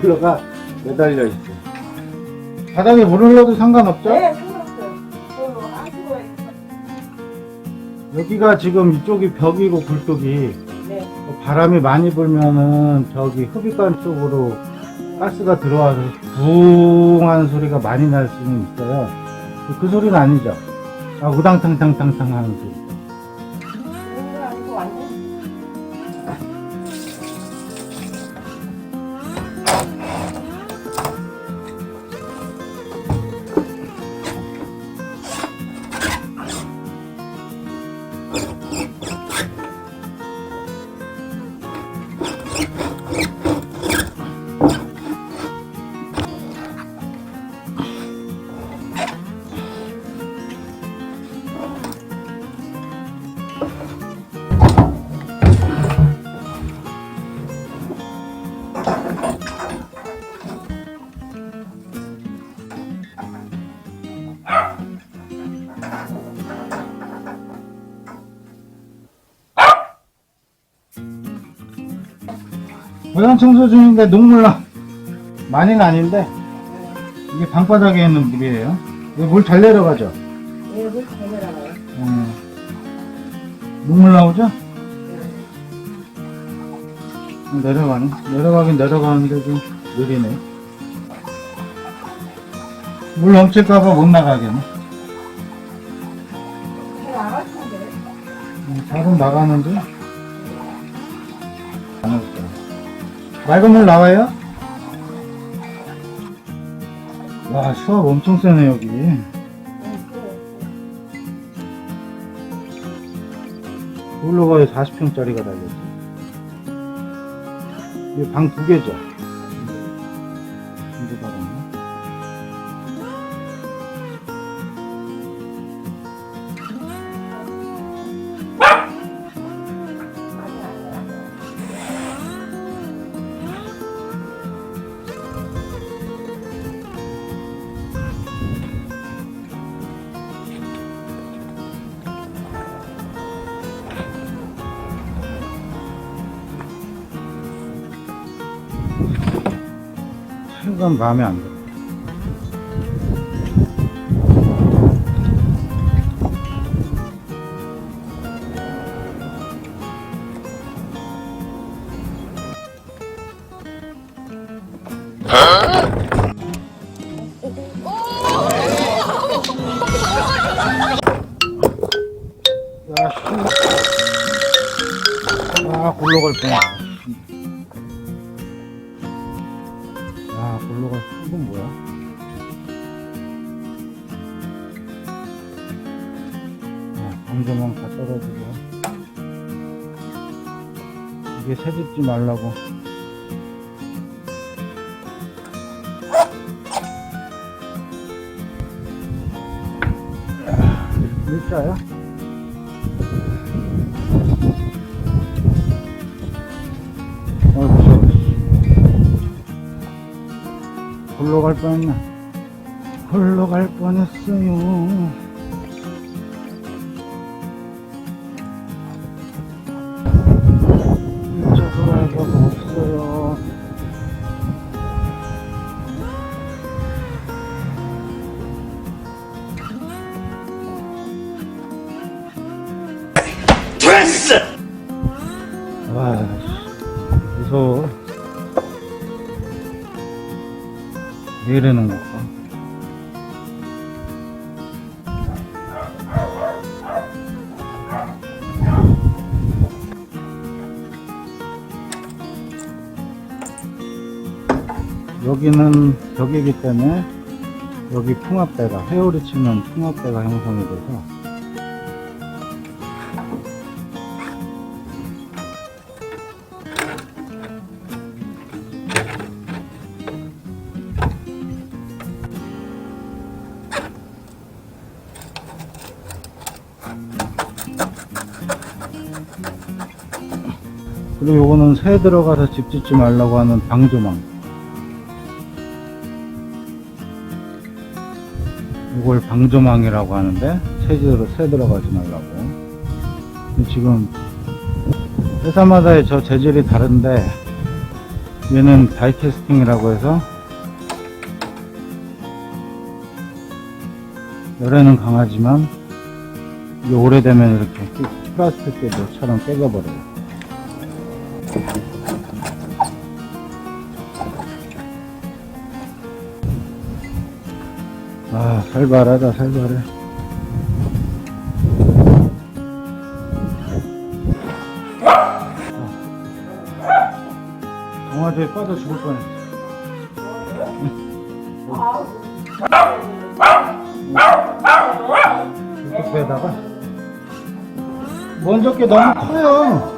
보일러가 매달려 있어. 바닥에 물 흘러도 상관없죠? 네, 상관없어요. 그걸로 여기가 지금 이쪽이 벽이고 굴뚝이 네. 바람이 많이 불면은 저기 흡입관 쪽으로 가스가 들어와서 부웅하는 소리가 많이 날 수는 있어요. 그 소리는 아니죠. 아, 우당탕탕탕탕 하는 소리. 모양 청소 중인데 눈물 나. 많이는 아닌데 이게 방바닥에 있는 물이에요. 물 잘 내려가죠? 얘를 잘 내려가요. 음. 눈물 나오죠? 내려가네. 내려가긴 내려가는데 좀 느리네. 물 넘칠까봐 못 나가겠네. 잘 나가시는데. 음, 잘은 나가는데. 맑은 물 나와요? 와, 수압 엄청 세네, 여기. 보일러가 40평짜리가 달렸어. 이게 방 두 개죠? 최근 마음에 안 들어. 야, 볼로가 이건 뭐야? 아, 방조망 다 떨어지고 이게 새집지 말라고 아, 일자야? 아, 홀로 갈 뻔했나? 홀로 갈 뻔했어요. 없어요. 와, 씨, 무서워. 왜 이러는 걸까? 여기는 벽이기 때문에 여기 풍압대가 회오리 치면 풍압대가 형성이 돼서 그리고 요거는 새 들어가서 집 짓지 말라고 하는 방조망. 이걸 방조망이라고 하는데 새들어 새 들어가지 말라고. 지금 회사마다의 저 재질이 다른데 얘는 다이캐스팅이라고 해서 열에는 강하지만 이게 오래되면 이렇게 깨- 플라스틱 깨도처럼 깨져버려요. 아, 살벌하다, 살벌해. 강화도에 빠져 죽을 뻔했어. 이렇게 빼다가 먼저 게 너무 커요.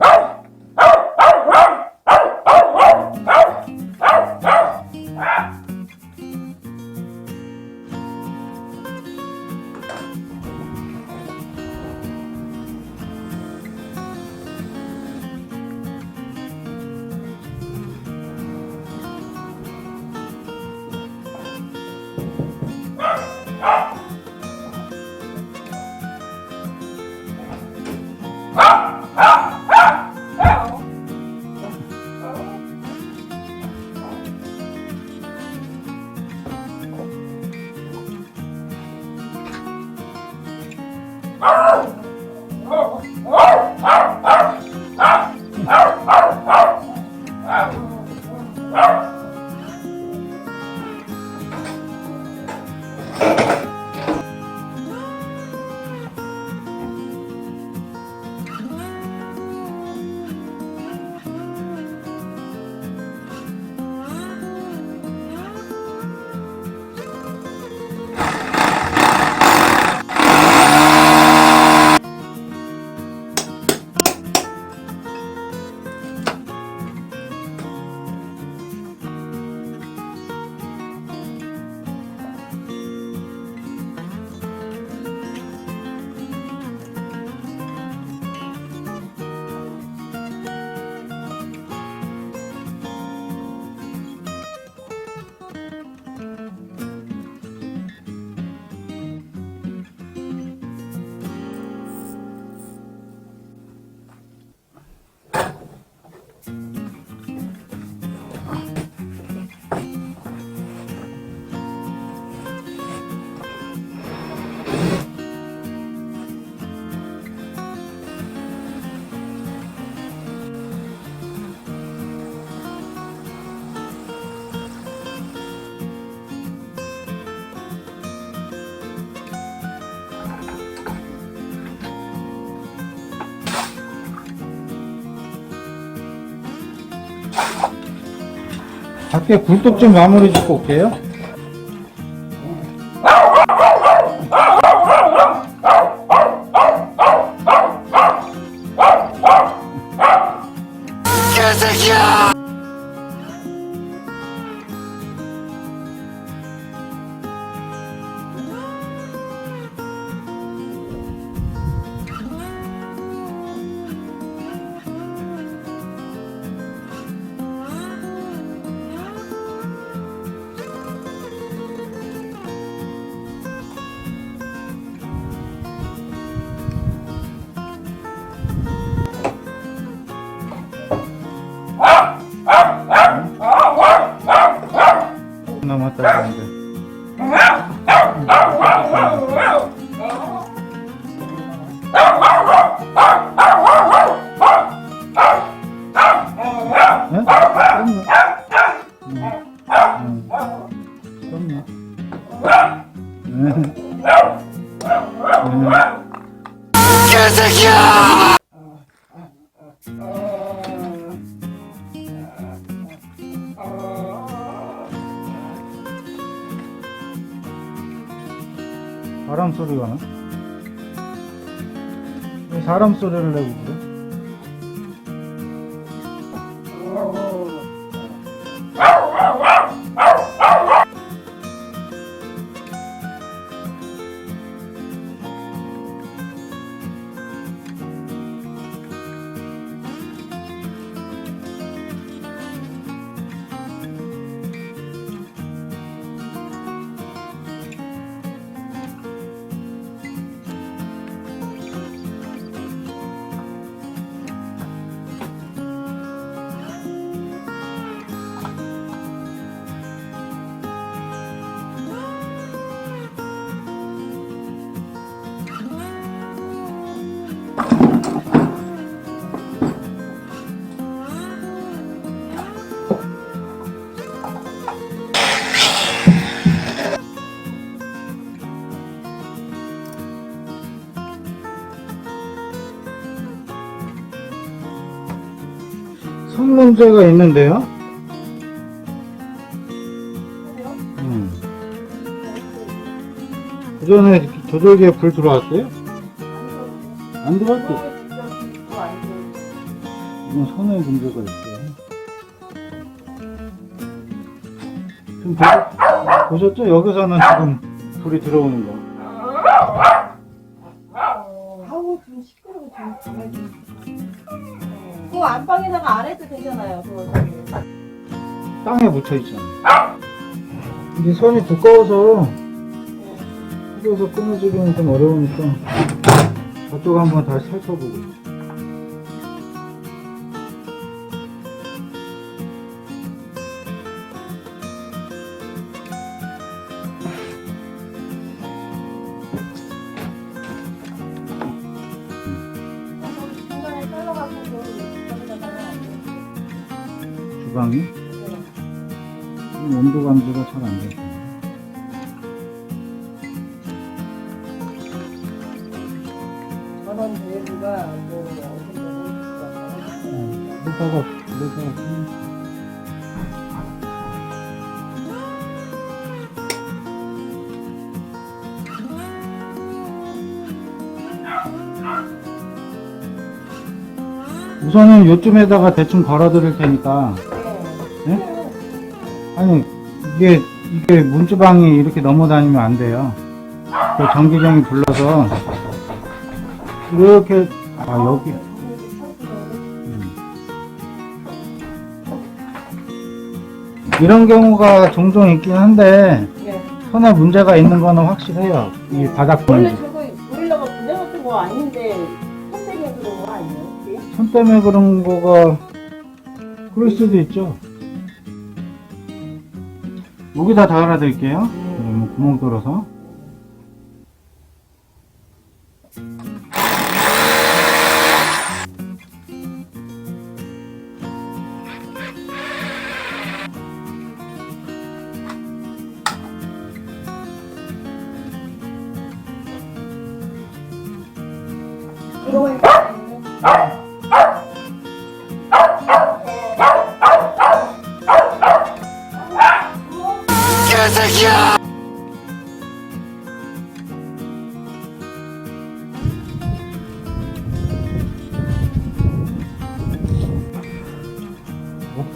Ah! 밖에 굴뚝 좀 마무리 짓고 올게요. 그럼요. 음. 그럼요. 음. 개새끼야! 바람 소리가 나? 왜 사람 소리를 내고 손 문제가 있는데요? 음. 그 전에 조절기에 불 들어왔어요? 안 들어왔죠? 이건 손에 문제가 있어요. 지금 보, 보셨죠? 여기서는 지금 불이 들어오는 거. 아우 좀 시끄러워 좀가 그거 안방에다가 안 해도 되잖아요. 그거. 땅에 묻혀 있잖아. 이게 선이 두꺼워서 여기서 끊어지기는 좀 어려우니까 저쪽 한번 다시 살펴보고. 주방이 네. 온도 감지가 잘 안 되죠. 전원 대부가 뭐 그러다가 우선은 요쯤에다가 대충 걸어 드릴 테니까 네? 아니 이게 이게 문주방이 이렇게 넘어다니면 안 돼요 그 전기장이 불러서 이렇게 아 여기 음. 이런 경우가 종종 있긴 한데 네. 손에 문제가 있는 거는 확실해요. 이 바닥 원래 분지. 저거 보일러가 분해 같은 거 아닌데 선생님 그런 거 아니에요? 손 때문에 그런 거가 그럴 수도 있죠. 여기다 달아드릴게요. 음, 구멍 뚫어서.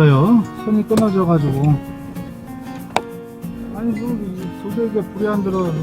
같아요. 선이 끊어져가지고. 아니, 뭐, 도저히 불이 안 들어요.